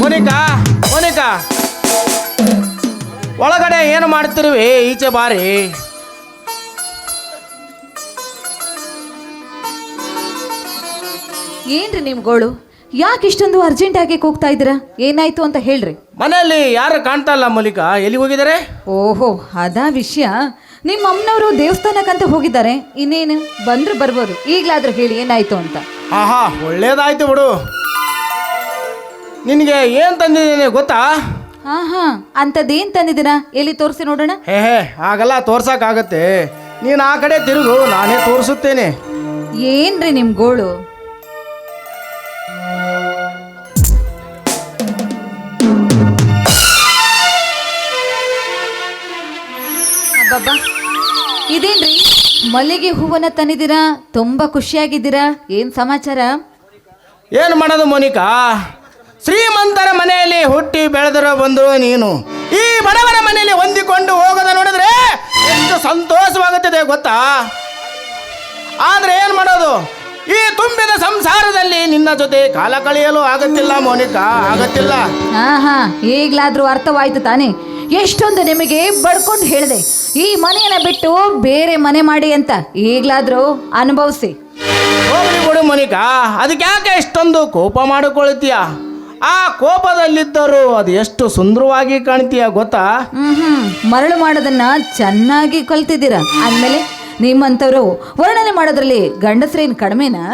ಮೋನಿಕಾ ಮೋನಿಕಾ. ಒಳಗಡೆ ಏನು ಮಾಡ್ತಿರುವೆ? ಈಚೆ ಬಾರಿ. ಏನ್ರಿ ನೀವುಗಳು ಯಾಕೆ ಇಷ್ಟೊಂದು ಅರ್ಜೆಂಟ್ ಆಗಿ ಹೋಗ್ತಾ ಇದ್ದೀರಾ? ಏನಾಯ್ತು ಅಂತ ಹೇಳ್ರಿ. ಮನೆಯಲ್ಲಿ ಯಾರು ಕಾಣ್ತಾ ಇಲ್ಲ ಮೋನಿಕಾ? ಎಲ್ಲಿ ಹೋಗಿದ್ದಾರೆ? ಓಹೋ ಅದ ವಿಷಯ. ನಿಮ್ಮ ಅಮ್ಮನವರು ದೇವಸ್ಥಾನಕ್ಕಂತ ಹೋಗಿದ್ದಾರೆ. ಇನ್ನೇನು? ಬಂದ್ರು ಬರ್ಬೋದು. ಈಗ್ಲಾದ್ರೂ ಹೇಳಿ ಏನಾಯ್ತು ಅಂತ. ಆಹಾ ಒಳ್ಳೇದಾಯ್ತು ಬಿಡು. ನಿನಗೆ ಏನು ತಂದಿದ್ದೀನಿ ಗೊತ್ತಾ? ಹಾ ಹಾ ತಂದಿದ್ದೀನ ತಂದಿದ್ದೀರಾ? ಎಲ್ಲಿ ತೋರಿಸಿ ನೋಡೋಣ? ಹೇ ಹೇ ಹಾಗೆಲ್ಲ ತೋರ್ಸಕ್ಕಾಗತ್ತೆ. ನೀನು ಆ ಕಡೆ ತಿರುಗು ನಾನೇ ತೋರಿಸುತ್ತೇನೆ. ಏನ್ರಿ ನಿಮ್ ಗೋಳು? ಅಬ್ಬಬ್ಬಾ ಇದೇನ್ರಿ? ಮಲ್ಲಿಗೆ ಹೂವನ್ನ ತಂದಿದ್ದೀರಾ? ತುಂಬಾ ಖುಷಿಯಾಗಿದ್ದೀರಾ? ಏನ್ ಸಮಾಚಾರ? ಏನು ಮಾಡೋದು ಮೋನಿಕಾ? ಶ್ರೀಮಂತರ ಮನೆಯಲ್ಲಿ ಹುಟ್ಟಿ ಬೆಳೆದಿರೋ ಬಂದು ನೀನು. ಈ ಬಡವರ ಮನೆಯಲ್ಲಿ ಹೊಂದಿಕೊಂಡು ಹೋಗೋದ ನೋಡಿದ್ರೆ ಎಷ್ಟು ಸಂತೋಷವಾಗುತ್ತದೆ ಗೊತ್ತಾ? ಆದ್ರೆ ಏನು ಮಾಡೋದು? ಈ ತುಂಬಿದ ಸಂಸಾರದಲ್ಲಿ ನಿನ್ನ ಜೊತೆ ಕಾಲ ಕಳೆಯಲು ಆಗತ್ತಿಲ್ಲ ಮೋನಿಕಾ ಆಗತ್ತಿಲ್ಲ. ಹಾ ಹಾ ಈಗ್ಲಾದ್ರೂ ಅರ್ಥವಾಯ್ತು ತಾನೇ. ಎಷ್ಟೊಂದು ನಿಮಗೆ ಬಡ್ಕೊಂಡು ಹೇಳಿದೆ. ಈ ಮನೆಯನ್ನ ಬಿಟ್ಟು ಬೇರೆ ಮನೆ ಮಾಡಿ ಅಂತ ಈಗಲಾದರೂ ಅನುಭವಿಸಿ. ಹೋಗ್ಲಿ ಬಿಡು ಮೋನಿಕಾ ಅದಕ್ಕೆ ಯಾಕೆ ಇಷ್ಟೊಂದು ಕೋಪ ಮಾಡಿಕೊಳ್ತೀಯ? ಆ ಕೋಪದಲ್ಲಿದ್ದರೂ ಅದು ಎಷ್ಟು ಸುಂದರವಾಗಿ ಕಾಣ್ತೀಯ ಗೊತ್ತಾ? ಹ್ಮ್ ಹ್ಮ್ ಮರಳು ಮಾಡೋದನ್ನ ಚೆನ್ನಾಗಿ ಕಲ್ತಿದ್ದೀರ. ಅಂದಮೇಲೆ ನಿಮ್ಮಂಥವ್ರು ವರ್ಣನೆ ಮಾಡೋದ್ರಲ್ಲಿ ಗಂಡಸ್ರೇನು ಕಡಿಮೆನಾ?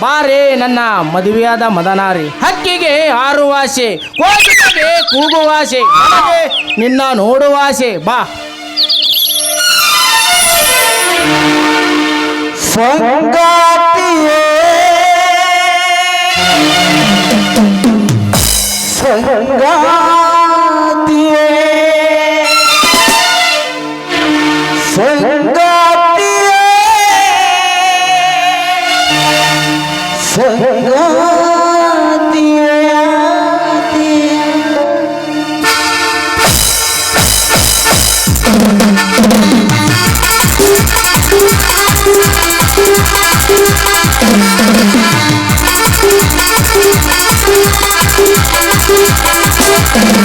ಬಾರೇ ನನ್ನ ಮದುವೆಯಾದ ಮದನಾರಿ. ಹಕ್ಕಿಗೆ ಆರುವಾಸೆ ಆಸೆ ಕೂಗುವಾಸೆ ನಿನ್ನ ನೋಡುವ ಆಸೆ ಬಾ. ಸಂಗಾತಿಯೇ. ಸಂಗಾತಿಯೇ. ಸರಿ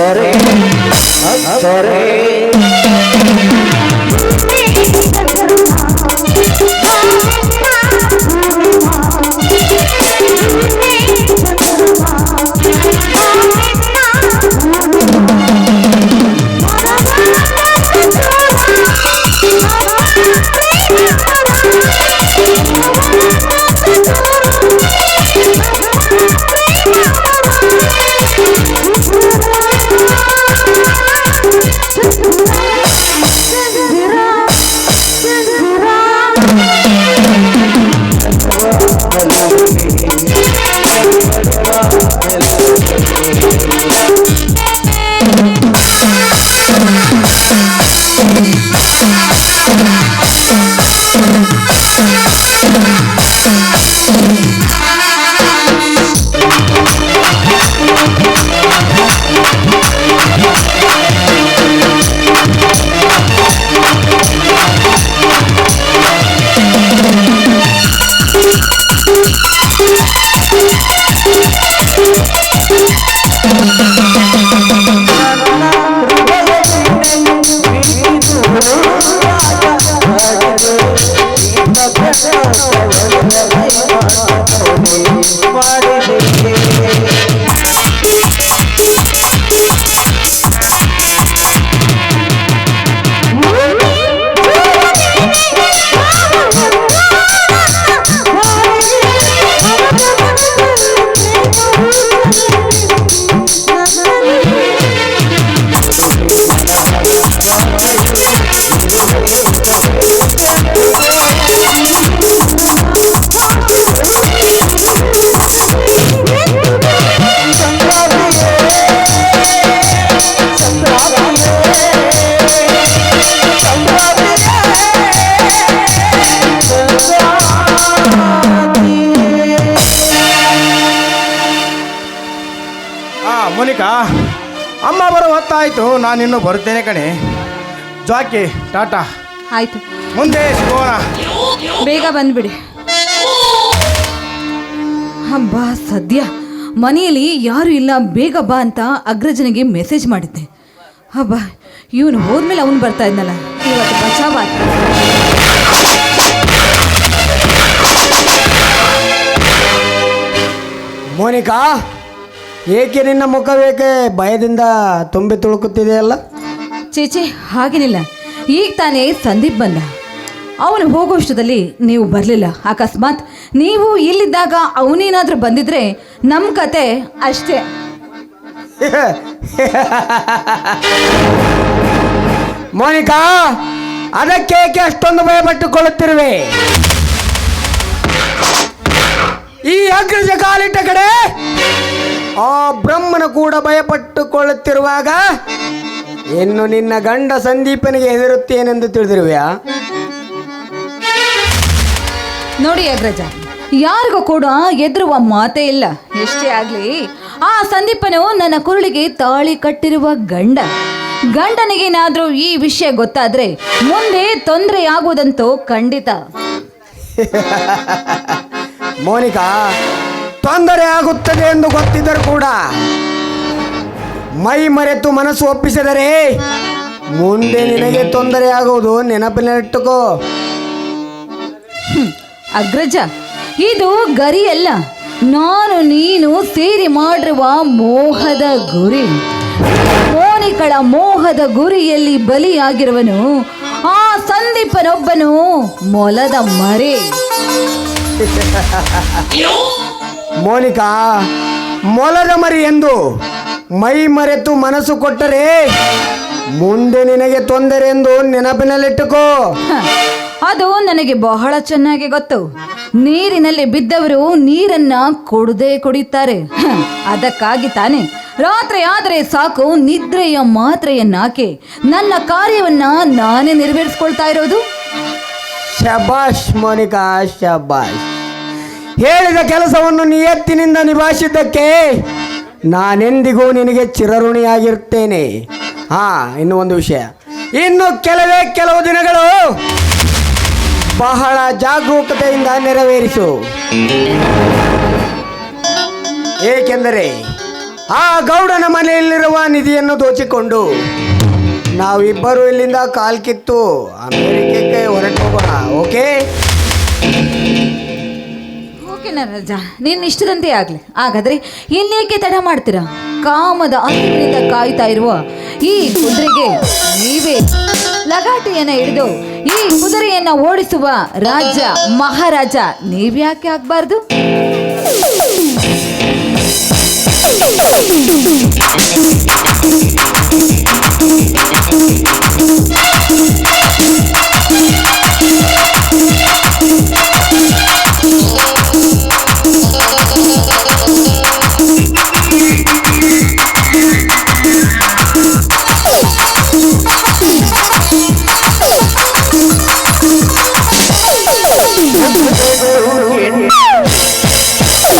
ಸರಿ ಸರಿ ನಾನಿನ್ನು ಬರುತ್ತೇನೆ ಕಣೆ. Jackie tata. ಆಯ್ತು. ಮುಂದೆ ಸಿಗೋಣ. ಬೇಗ ಬಂದ್ಬಿಡಿ. ಹಬ್ಬ ಸದ್ಯ. ಮನೆಯಲ್ಲಿ ಯಾರು ಇಲ್ಲ ಬೇಗ ಬಾ ಅಂತ ಅಗ್ರಜನಿಗೆ ಮೆಸೇಜ್ ಮಾಡಿದ್ದೆ. ಹಬ್ಬ ಇವನು ಹೋದ್ಮೇಲೆ ಅವನು ಬರ್ತಾ ಇದ್ನಲ್ಲ. ಇವತ್ತು ಬಚಾವ್ ಮೋನಿಕಾ ಏಕೆ ನಿನ್ನ ಮುಖವೇಕೆ ಭಯದಿಂದ ತುಂಬಿ ತುಳುಕುತ್ತಿದೆಯಲ್ಲ? ಚೇಚೆ ಹಾಗೇನಿಲ್ಲ. ಈಗ ತಾನೇ ಸಂದೀಪ್ ಬಂದ. ಅವನು ಹೋಗುವಷ್ಟದಲ್ಲಿ ನೀವು ಬರಲಿಲ್ಲ. ಅಕಸ್ಮಾತ್ ನೀವು ಇಲ್ಲಿದ್ದಾಗ ಅವನೇನಾದರೂ ಬಂದಿದ್ರೆ ನಮ್ಮ ಕತೆ ಅಷ್ಟೇ. ಮೋನಿಕಾ ಅದಕ್ಕೆ ಅಷ್ಟೊಂದು ಭಯಪಟ್ಟುಕೊಳ್ಳುತ್ತಿರುವೆ? ಈ ಅಗ್ರಜ ಕಾಲಿಟ್ಟ ಕಡೆ ಆ ಬ್ರಹ್ಮನ ಕೂಡ ಭಯಪಟ್ಟುಕೊಳ್ಳುತ್ತಿರುವಾಗ ಇನ್ನು ನಿನ್ನ ಗಂಡ ಸಂದೀಪನಿಗೆ ಹೆದರುತ್ತೇನೆಂದು ತಿಳಿದಿರುವೆಯಾ? ನೋಡಿ ಅಗ್ರಜ ಯಾರಿಗೂ ಕೂಡ ಎದುರುವ ಮಾತೇ ಇಲ್ಲ. ಎಷ್ಟೇ ಆಗ್ಲಿ ಆ ಸಂದೀಪನು ನನ್ನ ಕುರುಳಿಗೆ ತಾಳಿ ಕಟ್ಟಿರುವ ಗಂಡ. ಗಂಡನಿಗೇನಾದ್ರೂ ಈ ವಿಷಯ ಗೊತ್ತಾದ್ರೆ ಮುಂದೆ ತೊಂದರೆ ಆಗುವುದಂತೂ ಖಂಡಿತ. ಮೋನಿಕಾ ತೊಂದರೆ ಆಗುತ್ತದೆ ಎಂದು ಗೊತ್ತಿದ್ದರೂ ಕೂಡ ಮೈ ಮರೆತು ಮನಸ್ಸು ಒಪ್ಪಿಸಿದರೆ ಮುಂದೆ ನಿನಗೆ ತೊಂದರೆ ಆಗುವುದು. ನೆನಪಿನಲ್ಲಿಟ್ಟುಕೋ ಅಗ್ರಜ ಇದು ಗರಿಯಲ್ಲ. ನಾನು ನೀನು ಸೇರಿ ಮಾಡಿರುವ ಮೋಹದ ಗುರಿ. ಮೋನಿಕಳ ಮೋಹದ ಗುರಿಯಲ್ಲಿ ಬಲಿಯಾಗಿರುವನು. ಆ ಸಂದೀಪನೊಬ್ಬನು ಮೊಲದ ಮರೆ. ಮೋನಿಕಾ ಮೊಲದ ಮರಿ ಎಂದು ಮೈ ಮರೆತು ಮನಸ್ಸು ಕೊಟ್ಟರೆ ಮುಂದೆ ನಿನಗೆ ತೊಂದರೆ ಎಂದು ನೆನಪಿನಲ್ಲಿಟ್ಟುಕೋ. ಅದು ನನಗೆ ಬಹಳ ಚೆನ್ನಾಗಿ ಗೊತ್ತು. ನೀರಿನಲ್ಲಿ ಬಿದ್ದವರು ನೀರನ್ನ ಕೊಡದೇ ಕುಡಿಯುತ್ತಾರೆ. ಅದಕ್ಕಾಗಿ ತಾನೆ. ರಾತ್ರಿ ಆದರೆ ಸಾಕು ನಿದ್ರೆಯ ಮಾತ್ರೆಯನ್ನಾಕೆ. ನನ್ನ ಕಾರ್ಯವನ್ನ ನಾನೇ ನೆರವೇರಿಸ್ಕೊಳ್ತಾ ಇರೋದು. ಶಬಾಷ್ ಮೋನಿಕಾ ಶಬಾಷ್. ಹೇಳಿದ ಕೆಲಸವನ್ನು ನಿಯತ್ತಿನಿಂದ ನಿಭಾಯಿಸಿದ್ದಕ್ಕೆ ನಾನೆಂದಿಗೂ ನಿನಗೆ ಚಿರಋಣಿಯಾಗಿರ್ತೇನೆ ಹಾ, ಇನ್ನು ಒಂದು ವಿಷಯ. ಇನ್ನು ಕೆಲವೇ ಕೆಲವು ದಿನಗಳು ಬಹಳ ಜಾಗರೂಕತೆಯಿಂದ ನೆರವೇರಿಸು. ಏಕೆಂದರೆ ಆ ಗೌಡನ ಮನೆಯಲ್ಲಿರುವ ನಿಧಿಯನ್ನು ದೋಚಿಕೊಂಡು ನಾವಿಬ್ಬರು ಇಲ್ಲಿಂದ ಕಾಲ್ಕಿತ್ತು ಅಮೆರಿಕಕ್ಕೆ ಹೊರಟು ಹೋಗೋಣ ಓಕೆ? ಓಕೆ ರಾಜ ಇಷ್ಟದಂತೆ ಆಗ್ಲಿ ಹಾಗಾದ್ರೆ ಇನ್ನೇಕೆ ತಡ ಮಾಡ್ತೀರಾ ಕಾಮದ ಅಂತಿನಿಂದ ಕಾಯ್ತಾ ಇರುವ ಈ ಕುದುರೆಗೆ ನೀವೇ ಲಗಾಟೆಯನ್ನ ಹಿಡಿದು ಈ ಕುದುರೆಯನ್ನ ಓಡಿಸುವ ರಾಜ ಮಹಾರಾಜ, ನೀವ್ಯಾಕೆ ಆಗ್ಬಾರ್ದು.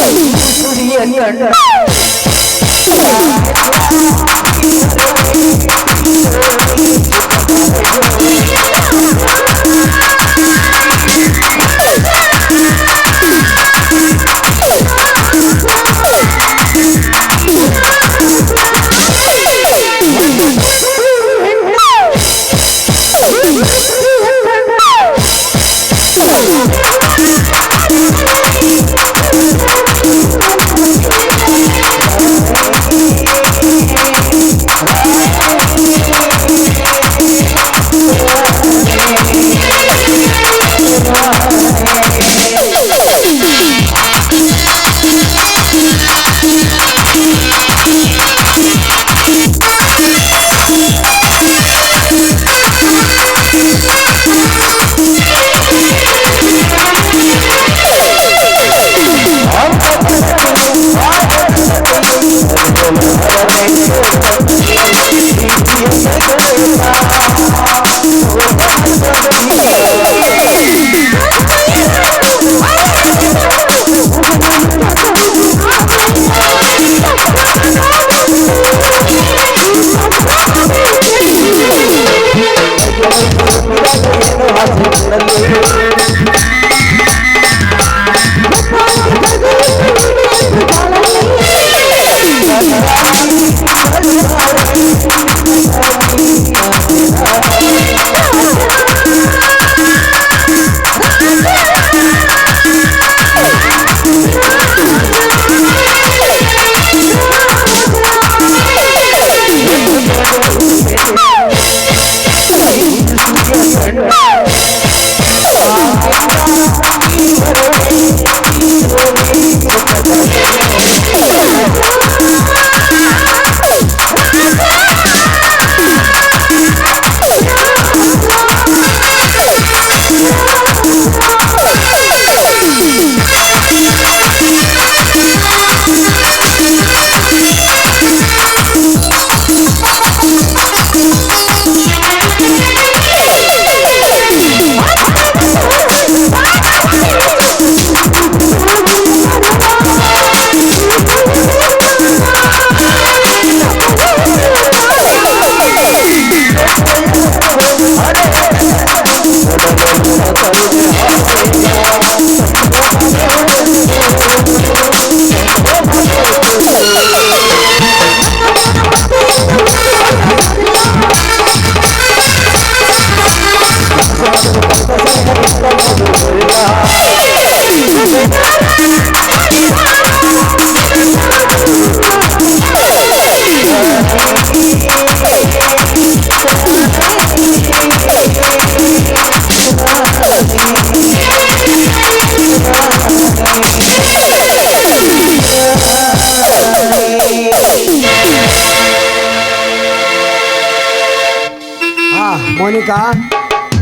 Yeah.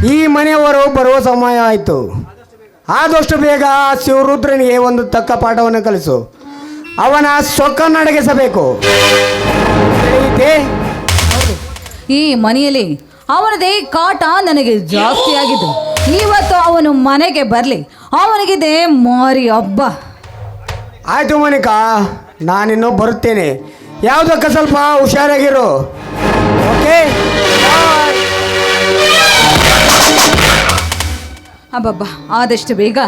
ಈ ಮನೆಯವರು ಬರುವ ಸಮಯ ಆಯಿತು. ಆದಷ್ಟು ಬೇಗ ಶಿವರುದ್ರನಿಗೆ ಒಂದು ತಕ್ಕ ಪಾಠವನ್ನು ಕಲಿಸು. ಅವನ ಸೊಕ್ಕನ್ನಡಗಿಸಬೇಕು ಈ ಮನೆಯಲ್ಲಿ ಅವನದೇ ಕಾಟ ನನಗೆ ಜಾಸ್ತಿ ಆಗಿದೆ. ಇವತ್ತು ಅವನು ಮನೆಗೆ ಬರಲಿ. ಅವನಿಗಿದೆ ಮಾರಿ ಹಬ್ಬ. ಆಯಿತು ಮೋನಿಕಾ ನಾನಿನ್ನೂ ಬರುತ್ತೇನೆ. ಯಾವುದಕ್ಕೆ ಸ್ವಲ್ಪ ಹುಷಾರಾಗಿರು. ಓಕೆ? ಅಬ್ಬಬ್ಬ ಆದಷ್ಟು ಬೇಗ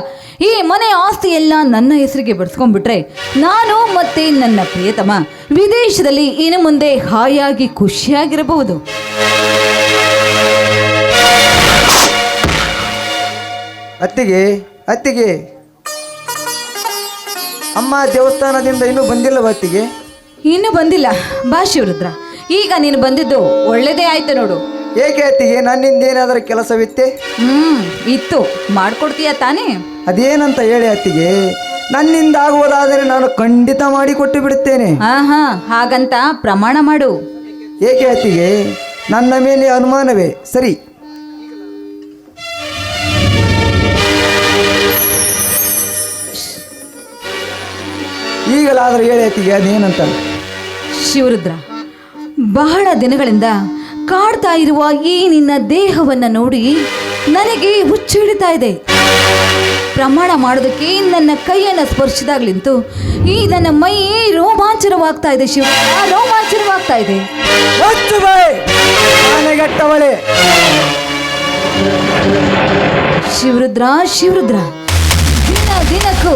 ಈ ಮನೆ ಆಸ್ತಿ ಎಲ್ಲ ನನ್ನ ಹೆಸರಿಗೆ ಬರ್ಸ್ಕೊಂಡ್ಬಿಟ್ರೆ ನಾನು ಮತ್ತೆ ನನ್ನ ಪ್ರಿಯತಮ ವಿದೇಶದಲ್ಲಿ ಇನ್ನು ಮುಂದೆ ಹಾಯಾಗಿ ಖುಷಿಯಾಗಿರಬಹುದು. ಅತ್ತಿಗೆ ಅತ್ತಿಗೆ. ಅಮ್ಮ ದೇವಸ್ಥಾನದಿಂದ ಇನ್ನೂ ಬಂದಿಲ್ಲವ ಅತ್ತಿಗೆ? ಇನ್ನೂ ಬಂದಿಲ್ಲ ಬಾ ಶಿವರುದ್ರ ಈಗ ನೀನು ಬಂದಿದ್ದು ಒಳ್ಳೇದೇ ಆಯ್ತು ನೋಡು. ಏಕೆ ಅತ್ತಿಗೆ ನನ್ನಿಂದ ಏನಾದರೂ ಕೆಲಸವಿತ್ತೆ? ಹ್ಮ್ ಇತ್ತು. ಮಾಡ್ಕೊಡ್ತೀಯ ತಾನೇ? ಅದೇನಂತ ಹೇಳಿ ಅತ್ತಿಗೆ ನನ್ನಿಂದ ಆಗುವುದಾದರೆ ನಾನು ಖಂಡಿತ ಮಾಡಿಕೊಟ್ಟು ಬಿಡುತ್ತೇನೆ. ಹಾ ಹಾ ಹಾಗಂತ ಪ್ರಮಾಣ ಮಾಡು. ಏಕೆ ಅತ್ತಿಗೆ? ನನ್ನ ಮೇಲೆ ಅನುಮಾನವೇ? ಸರಿ. ಈಗಲಾದರೂ ಹೇಳಿ ಅತ್ತಿಗೆ ಅದೇನಂತ. ಶಿವರುದ್ರ ಬಹಳ ದಿನಗಳಿಂದ ಕಾಡ್ತಾ ಇರುವ ಈ ನಿನ್ನ ದೇಹವನ್ನ ನೋಡಿ ನನಗೆ ಹುಚ್ಚು ಹಿಡಿತಾ ಇದೆ. ಪ್ರಮಾಣ ಮಾಡೋದಕ್ಕೆ ನನ್ನ ಕೈಯನ್ನು ಸ್ಪರ್ಶಿದಾಗ್ಲಿಂತು ಈ ನನ್ನ ಮೈ ರೋಮಾಂಚನವಾಗ್ತಾ ಇದೆ ಶಿವ. ರೋಮಾಂಚನವಾಗ್ತಾ ಇದೆ. ಶಿವರುದ್ರ ಶಿವರುದ್ರ ದಿನ ದಿನಕ್ಕೂ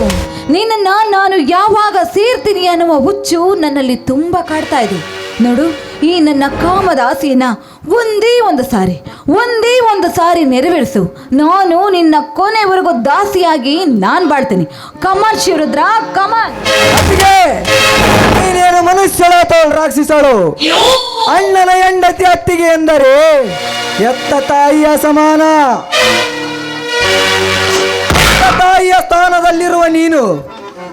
ನಿನ್ನ ನಾನು ಯಾವಾಗ ಸೇರ್ತೀನಿ ಅನ್ನುವ ಹುಚ್ಚು ನನ್ನಲ್ಲಿ ತುಂಬಾ ಕಾಡ್ತಾ ಇದೆ. ನೋಡು ಈ ನನ್ನ ಕಾಮದ ಆಸೆಯನ್ನ ಒಂದೇ ಒಂದು ಸಾರಿ ಒಂದೇ ಒಂದು ಸಾರಿ ನೆರವೇರಿಸು. ನಾನು ನಿನ್ನ ಕೊನೆವರೆಗೂ ದಾಸಿಯಾಗಿ ನಾನು ಬಾಳ್ತೀನಿ. ಕಮಲ್ ಶಿವರುದ್ರ ಕಮಾನ್ ಅತ್ತಿಗೆ ನೀನೇನು ಮನುಷ್ಯಳ ತೋಳ್ ರಾಕ್ಷಿಸಳು? ಅಣ್ಣನ ಹೆಂಡತಿ ಅತ್ತಿಗೆ ಎಂದರೆ ಎತ್ತ ತಾಯಿಯ ಸಮಾನ? ತಾಯಿಯ ಸ್ಥಾನದಲ್ಲಿರುವ ನೀನು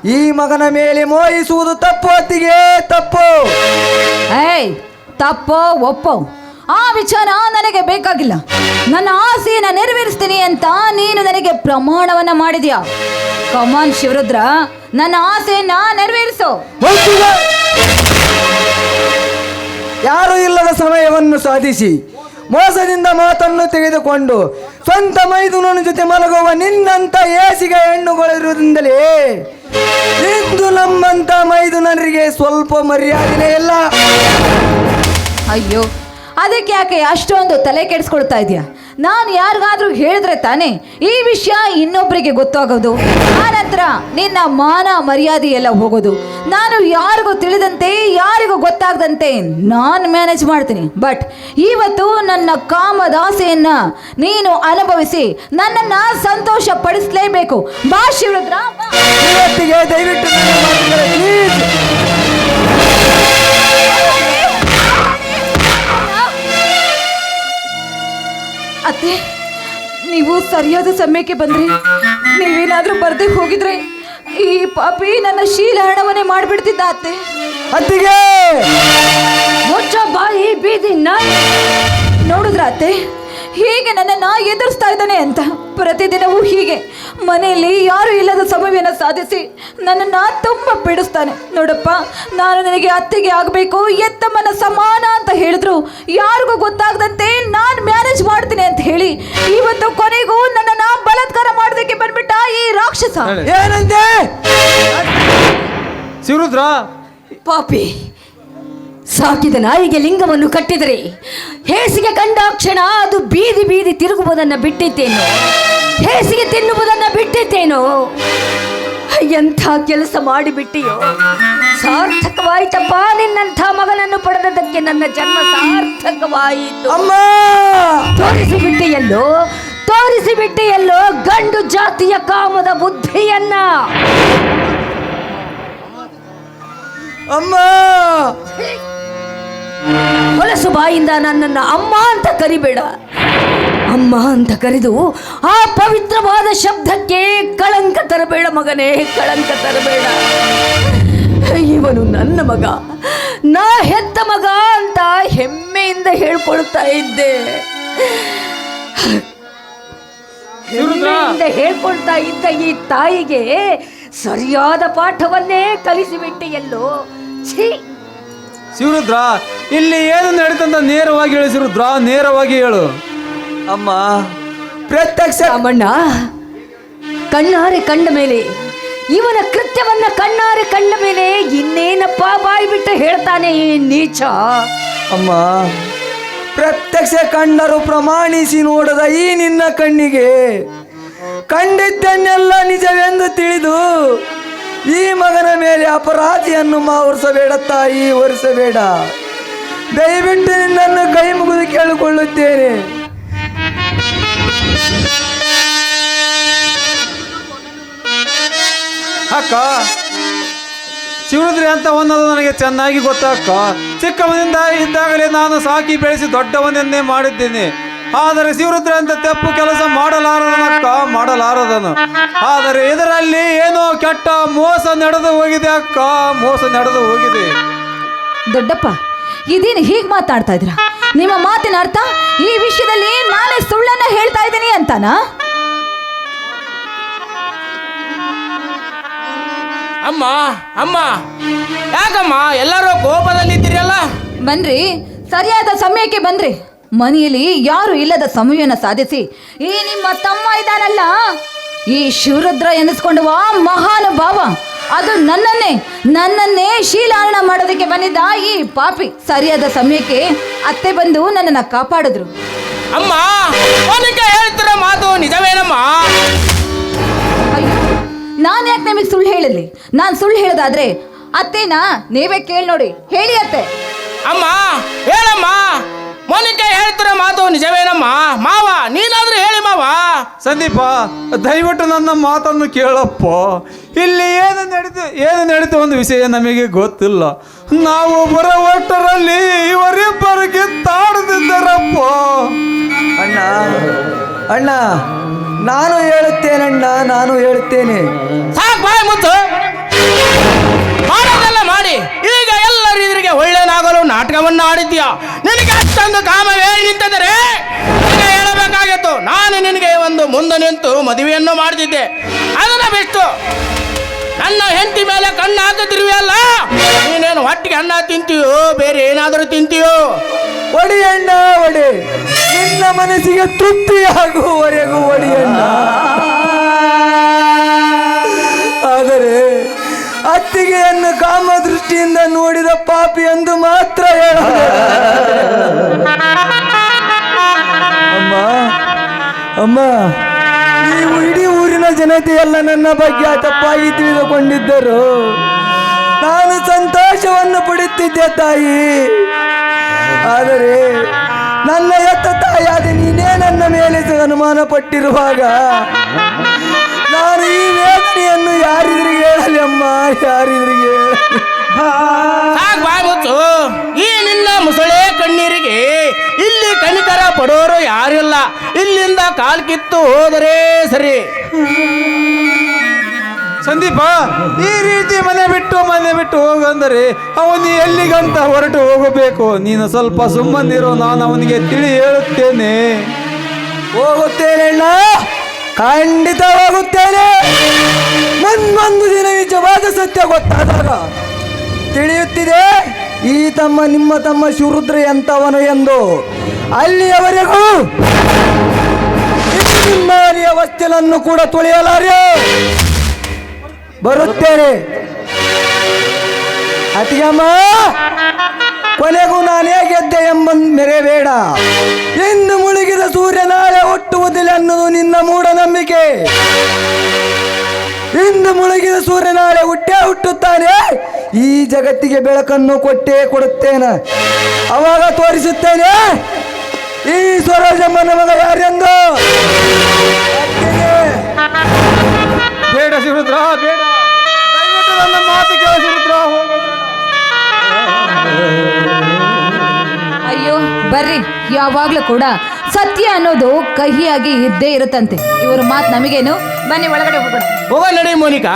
ಈ ಮಗನ ಮೇಲೆ ಮೋಹಿಸುವುದು ತಪ್ಪು ಅತ್ತಿಗೆ ತಪ್ಪು. ಏಯ್ ತಪ್ಪೋ ಒಪ್ಪೋ. ಆ ವಿಚಾರ ನನಗೆ ಬೇಕಾಗಿಲ್ಲ. ನನ್ನ ಆಸೆಯನ್ನ ನೆರವೇರಿಸ್ತೀನಿ ಅಂತ ನೀನು ನನಗೆ ಪ್ರಮಾಣವನ್ನ ಮಾಡಿದ್ಯಾ? Come on Shivarudra. ನನ್ನ ಆಸೆಯನ್ನ ನೆರವೇರಿಸು. ಯಾರು ಇಲ್ಲದ ಸಮಯವನ್ನು ಸಾಧಿಸಿ. ಮೋಸದಿಂದ ಮಾತನ್ನು ತೆಗೆದುಕೊಂಡು ಸ್ವಂತ ಮೈದುನನ ಜೊತೆ ಮಲಗುವ ನಿನ್ನಂತ ಏಸಿಗೆ ಹೆಣ್ಣುಗಳಿರುವುದರಿಂದಲೇ ಇಂದು ನಮ್ಮಂತ ಮೈದುನರಿಗೆ ಸ್ವಲ್ಪ ಮರ್ಯಾದೆನೇ ಇಲ್ಲ. ಅಯ್ಯೋ, ಅದಕ್ಕೆ ಯಾಕೆ ಅಷ್ಟೊಂದು ತಲೆ ಕೆಡಿಸ್ಕೊಳ್ತಾ ಇದೆಯಾ? ನಾನು ಯಾರಿಗಾದ್ರೂ ಹೇಳಿದ್ರೆ ತಾನೇ ಈ ವಿಷಯ ಇನ್ನೊಬ್ಬರಿಗೆ ಗೊತ್ತಾಗೋದು. ಆನಂತರ ನಿನ್ನ ಮಾನ ಮರ್ಯಾದೆ ಎಲ್ಲ ಹೋಗೋದು. ನಾನು ಯಾರಿಗೂ ತಿಳಿದಂತೆ, ಯಾರಿಗೂ ಗೊತ್ತಾಗದಂತೆ ನಾನು ಮ್ಯಾನೇಜ್ ಮಾಡ್ತೀನಿ. ಬಟ್ ಇವತ್ತು ನನ್ನ ಕಾಮದಾಸೆಯನ್ನ ನೀನು ಅನುಭವಿಸಿ, ನನ್ನನ್ನ ಸಂತೋಷ ಪಡಿಸಲೇಬೇಕು ಬಾ ಶಿವರುದ್ರ. ಇವತ್ತಿಗೆ ದಯವಿಟ್ಟು ಅತ್ತೆ ನೀವು ಸರಿಯಾದ ಸಮಯಕ್ಕೆ ಬಂದ್ರಿ. ನೀವೇನಾದ್ರೂ ಬರ್ದೇ ಹೋಗಿದ್ರೆ ಈ ಪಾಪಿ ನನ್ನ ಶೀಲ ಶೀಲಹರಣವನ್ನೇ ಮಾಡ್ಬಿಡ್ತಿದ್ದ ಅತ್ತೆ. ಅತ್ತಿಗೆ! ಮುಚ್ಚ ಬಾಯಿ ಬೀದಿ ನಾಯಿ. ನೋಡಿದ್ರ ಅತ್ತೆ? ಹೀಗೆ ನನ್ನನ್ನ ಎದುರಿಸ್ತಾ ಇದ್ದಾನೆ ಅಂತ. ಪ್ರತಿದಿನವೂ ಹೀಗೆ. ಮನೆಯಲ್ಲಿ ಯಾರು ಇಲ್ಲದ ಸಮಯವನ್ನು ಸಾಧಿಸಿ ನನ್ನನ್ನ ತುಂಬ ಬಿಡಿಸ್ತಾನೆ ನೋಡಪ್ಪ ನಾನು ನನಗೆ ಅತ್ತೆಗೆ ಆಗಬೇಕು ಎತ್ತಮ್ಮನ ಸಮಾನ ಅಂತ ಹೇಳಿದ್ರು. ಯಾರಿಗೂ ಗೊತ್ತಾಗದಂತೆ ನಾನು ಮ್ಯಾನೇಜ್ ಮಾಡ್ತೀನಿ ಅಂತ ಹೇಳಿ ಇವತ್ತು ಕೊನೆಗೂ ನನ್ನನ್ನ ಬಲತ್ಕಾರ ಮಾಡೋದಕ್ಕೆ ಬಂದ್ಬಿಟ್ಟ ಈ ರಾಕ್ಷಸ. ಏನಂತೆ? ಶಿವರುದ್ರ ಪಾಪಿ. ಸಾಕಿದ ನಾಯಿಗೆ ಲಿಂಗವನ್ನು ಕಟ್ಟಿದರೆ ಹೇಸಿಗೆ ಕಂಡಾಕ್ಷಣ ಅದು ಬೀದಿ ಬೀದಿ ತಿರುಗುವುದನ್ನು ಬಿಟ್ಟಿದ್ದೇನು. ಹೇಸಿಗೆ ತಿನ್ನುವುದನ್ನು ಬಿಟ್ಟಿದ್ದೇನೋ. ಎಂಥ ಕೆಲಸ ಮಾಡಿಬಿಟ್ಟಿಯೋ. ಸಾರ್ಥಕವಾಯಿತಪ್ಪ ನಿನ್ನಂಥ ಮಗನನ್ನು ಪಡೆದದಕ್ಕೆ ನನ್ನ ಜನ್ಮ ಸಾರ್ಥಕವಾಯಿತು. ಅಮ್ಮ! ತೋರಿಸಿಬಿಟ್ಟೆಯಲ್ಲೋ ತೋರಿಸಿಬಿಟ್ಟೆಯಲ್ಲೋ ಗಂಡು ಜಾತಿಯ ಕಾಮದ ಬುದ್ಧಿಯನ್ನ. ಅಮ್ಮ! ಹೊಲಸು ಬಾಯಿಂದ ನನ್ನನ್ನು ಅಮ್ಮ ಅಂತ ಕರಿಬೇಡ. ಅಮ್ಮ ಅಂತ ಕರೆದು ಆ ಪವಿತ್ರವಾದ ಶಬ್ದಕ್ಕೆ ಕಳಂಕ ತರಬೇಡ ಮಗನೇ ಕಳಂಕ ತರಬೇಡ. ಇವನು ನನ್ನ ಮಗ ನಾ ಹೆತ್ತ ಮಗ ಅಂತ ಹೆಮ್ಮೆಯಿಂದ ಹೇಳ್ಕೊಳ್ತಾ ಇದ್ದೆ. ಹೇಳ್ಕೊಳ್ತಾ ಇದ್ದ ಈ ತಾಯಿಗೆ ಸರಿಯಾದ ಪಾಠವನ್ನೇ ಕಲಿಸಿಬಿಟ್ಟಿಯಲ್ಲೋ ಛೀ! ಶಿವರುದ್ರ ಇಲ್ಲಿ ಏನು ನಡೀತಂತ ನೇರವಾಗಿ ಹೇಳು ಶಿವರುದ್ರ ನೇರವಾಗಿ ಹೇಳು. ಅಮ್ಮ. ಪ್ರತ್ಯಕ್ಷ ರಾಮಣ್ಣ ಕಣ್ಣಾರೆ ಕಂಡ ಮೇಲೆ ಇವನ ಕೃತ್ಯವನ್ನ ಕಣ್ಣಾರೆ ಕಂಡ ಮೇಲೆ ಇನ್ನೇನಪ್ಪ ಬಾಯಿ ಬಿಟ್ಟು ಹೇಳ್ತಾನೆ ಈ ನೀಚ? ಅಮ್ಮ. ಪ್ರತ್ಯಕ್ಷ ಕಣ್ಣರು ಪ್ರಮಾಣಿಸಿ ನೋಡದ ಈ ನಿನ್ನ ಕಣ್ಣಿಗೆ ಕಂಡಿದ್ದನ್ನೆಲ್ಲ ನಿಜವೆಂದು ತಿಳಿದು ಈ ಮಗನ ಮೇಲೆ ಅಪರಾಧಿಯನ್ನು ಮಾವರಿಸಬೇಡ ತಾಯಿ, ಒರೆಸಬೇಡ. ದಯವಿಟ್ಟು ನಿನ್ನನ್ನು ಕೈ ಮುಗಿದು ಕೇಳಿಕೊಳ್ಳುತ್ತೇನೆ. ಅಕ್ಕ, ಶಿವರುದ್ರಿ ಅಂತ ಒಂದದು ನನಗೆ ಚೆನ್ನಾಗಿ ಗೊತ್ತಕ್ಕ. ಚಿಕ್ಕವನಿಂದ ಇದ್ದಾಗಲೇ ನಾನು ಸಾಕಿ ಬೆಳೆಸಿ ದೊಡ್ಡವನನ್ನೇ ಮಾಡಿದ್ದೇನೆ. ಆದರೆ ಶಿವರುದ್ರ ಅಂತ ತಪ್ಪು ಕೆಲಸ ಮಾಡಲಾರದನಕ್ಕ ಮಾಡಲಾರದನು. ಆದರೆ ಇದರಲ್ಲಿ ಏನೋ ಕೆಟ್ಟ ಮೋಸ ನಡೆದು ಹೋಗಿದೆ ಅಕ್ಕ ಮೋಸ ನಡೆದು ಹೋಗಿದೆ. ದೊಡ್ಡಪ್ಪ ಇದೇನು ಹೀಗೆ ಮಾತಾಡ್ತಾ ಇದ್ರ ನಿಮ್ಮ ಮಾತಿನ ಅರ್ಥ ಈ ವಿಷಯದಲ್ಲಿ ನಾನೇ ಸುಳ್ಳನ್ನ ಹೇಳ್ತಾ ಇದ್ದೀನಿ ಅಂತಾನಾ? ಅಮ್ಮ ಅಮ್ಮ ಯಾಕಮ್ಮ ಎಲ್ಲರೂ ಕೋಪದಲ್ಲಿದ್ದೀರಲ್ಲ? ಬನ್ರಿ ಸರಿಯಾದ ಸಮಯಕ್ಕೆ ಬನ್ರಿ. ಮನೆಯಲ್ಲಿ ಯಾರು ಇಲ್ಲದ ಸಮಯವನ್ನು ಸಾಧಿಸಿ ಈ ನಿಮ್ಮ ತಮ್ಮ ಇದ್ದಾನಲ್ಲ ಈ ಶಿವರುದ್ರ ಎನಿಸ್ಕೊಂಡುವ ಮಹಾನುಭಾವ ಅದು ನನ್ನನ್ನೇ ನನ್ನನ್ನೇ ಶೀಲಾರಣ ಮಾಡೋದಕ್ಕೆ ಬಂದಿದ್ದ ಈ ಪಾಪಿ. ಸರಿಯಾದ ಸಮಯಕ್ಕೆ ಅತ್ತೆ ಬಂದು ನನ್ನನ್ನು ಕಾಪಾಡಿದ್ರು. ಅಮ್ಮ ಹೇಳ್ತಿರೋ ಮಾತು ನಿಜವೇನಮ್ಮ? ನಾನು ಯಾಕೆ ನಿಮಗೆ ಸುಳ್ಳು ಹೇಳಲಿ ನಾನು ಸುಳ್ಳು ಹೇಳೋದಾದ್ರೆ ಅತ್ತೆನಾ ನೀವೇ ಕೇಳಿ ನೋಡಿ ಹೇಳಿ ಅತ್ತೆ. ಅಮ್ಮ ಹೇಳಮ್ಮ. ಮೋನಿಕಾ ಹೇಳ್ತಿರೋ ಮಾತು ನಿಜವೇನಮ್ಮ ಮಾವ? ನೀನಾದ್ರೂ ಹೇಳಿ ಮಾವ. ಸಂದೀಪ ದಯವಿಟ್ಟು ನನ್ನ ಮಾತನ್ನು ಕೇಳಪ್ಪ. ಇಲ್ಲಿ ಏನು ನಡೀತು ಏನು ನಡೀತು ಒಂದು ವಿಷಯ ನಮಗೆ ಗೊತ್ತಿಲ್ಲ. ನಾವು ಬರೋ ಒಟ್ಟರಲ್ಲಿ ಇವರಿಬ್ಬರು ಕಿತ್ತಾಡುತ್ತಿದ್ದರಪ್ಪ ಅಣ್ಣ ಅಣ್ಣ ನಾನು ಹೇಳುತ್ತೇನಣ್ಣ ನಾನು ಹೇಳುತ್ತೇನೆ. ಸಾಕು ಬಾಯ್ ಮುತ್ತು ಆಡಿದ್ಯಾ ನಿನಗೆ ಅಷ್ಟೊಂದು ಕಾಮವೇ ನಿಂತಿದ್ದರೆ ನಿನಗೆ ಹೇಳಬೇಕಾಗಿತ್ತು. ನಾನು ನಿನಗೆ ಒಂದು ಮುಂದೆ ನಿಂತು ಮದುವೆಯನ್ನು ಮಾಡ್ತಿದ್ದೆ. ಅದನ್ನ ಬಿಟ್ಟು ನನ್ನ ಹೆಂಡತಿ ಮೇಲೆ ಕಣ್ಣು ಹಾಕುತ್ತಿರುವೆಯಲ್ಲ ನೀನೇನು ಹೊಟ್ಟಿಗೆ ಅನ್ನ ತಿಂತೀಯೋ, ಬೇರೆ ಏನಾದರೂ ತಿಂತೀಯೋ? ಒಡಿಯಣ್ಣ ಒಡಿ. ನಿನ್ನ ಮನಸ್ಸಿಗೆ ತೃಪ್ತಿಯಾಗುವವರೆಗೂ ಒಡಿಯಣ್ಣ ಆದರೆ ಅತ್ತಿಗೆಯನ್ನು ಕಾಮ ದೃಷ್ಟಿಯಿಂದ ನೋಡಿದ ಪಾಪಿ ಎಂದು ಮಾತ್ರ ಹೇಳ ಅಮ್ಮ ಅಮ್ಮ, ನೀವು ಇಡೀ ಊರಿನ ಜನತೆಯೆಲ್ಲ ನನ್ನ ಬಗ್ಗೆ ತಪ್ಪಾಗಿ ತಿಳಿದುಕೊಂಡಿದ್ದರು. ನಾನು ಸಂತೋಷವನ್ನು ಪಡುತ್ತಿದ್ದೆ ತಾಯಿ. ಆದರೆ ನನ್ನ ಎತ್ತ ತಾಯಾದ ನೀನೇ ನನ್ನ ಮೇಲೆ ಅನುಮಾನ ಪಟ್ಟಿರುವಾಗ ಈ ವೇದನೆಯನ್ನು ಯಾರಿದ್ರಿಗೆ ಹೇಳಲಿ ಅಮ್ಮ ಯಾರಿದ್ರಿಗೆ ಹೇಳಲಿ? ಏನಿಲ್ಲ ಈ ನಿನ್ನ ಮುಸಳೆ ಕಣ್ಣೀರಿಗೆ ಇಲ್ಲಿ ಕಣಿತರ ಪಡೋರು ಯಾರಿಲ್ಲ. ಇಲ್ಲಿಂದ ಕಾಲ್ ಕಿತ್ತು ಹೋದರೆ ಸರಿ. ಸಂದೀಪ ಈ ರೀತಿ ಮನೆ ಬಿಟ್ಟು ಮನೆ ಬಿಟ್ಟು ಹೋಗಂದರೆ ಅವನು ಎಲ್ಲಿಗಂತ ಹೊರಟು ಹೋಗಬೇಕು? ನೀನು ಸ್ವಲ್ಪ ಸುಮ್ಮನಿರೋ ನಾನು ಅವನಿಗೆ ತಿಳಿ ಹೇಳುತ್ತೇನೆ. ಹೋಗುತ್ತೇನೆ ಅಣ್ಣ ಖಂಡಿತ ಹೋಗುತ್ತೇನೆ ಮುಂದೊಂದು ದಿನ ನಿಜವಾದ ಸತ್ಯ ಗೊತ್ತಾದಾಗ ತಿಳಿಯುತ್ತಿದೆ. ಈ ತಮ್ಮ, ನಿಮ್ಮ ತಮ್ಮ ಶಿವರುದ್ರ ಎಂತವನು ಎಂದು ಅಲ್ಲಿಯವರೆಗೂ ನಿಮ್ಮನೆಯ ವಸ್ತುಗಳನ್ನು ಕೂಡ ತುಳಿಯಲಾರೆ. ಬರುತ್ತೇನೆ. ಅತಿಯಮ್ಮ! ಕೊನೆಗೂ ನಾನೇ ಗೆದ್ದೆ ಎಂಬ ಮೆರೆಬೇಡ ಇಂದು ಮುಳುಗಿದ ಸೂರ್ಯ ನಾಳೆ ಹುಟ್ಟುವುದಿಲ್ಲ ಅನ್ನೋದು ನಿನ್ನ ಮೂಢನಂಬಿಕೆ. ಇಂದು ಮುಳುಗಿದ ಸೂರ್ಯ ನಾಳೆ ಹುಟ್ಟೇ ಹುಟ್ಟುತ್ತಾನೆ. ಈ ಜಗತ್ತಿಗೆ ಬೆಳಕನ್ನು ಕೊಟ್ಟೇ ಕೊಡುತ್ತೇನೆ. ಅವಾಗ ತೋರಿಸುತ್ತೇನೆ. ಈ ಸ್ವರಾಜಮ್ಮನ ಮಗ ಯಾರೆಂದು ಬೇಡ ಶಿವರುದ್ರ ಬೇಡ. ನನ್ನ ಮಾತು ಕೇಳ ಶಿವರುದ್ರ ಅಯ್ಯೋ ಬರ್ರಿ, ಯಾವಾಗ್ಲೂ ಕೂಡ ಸತ್ಯ ಅನ್ನೋದು ಕಹಿಯಾಗಿ ಇದ್ದೇ ಇರುತ್ತಂತೆ. ಇವ್ರ ಮಾತು ನಮಗೇನು? ಬನ್ನಿ ಒಳಗಡೆ ಹೋಗೋಣ. ಹೋಗ ನಡಿ ಮೋನಿಕಾ.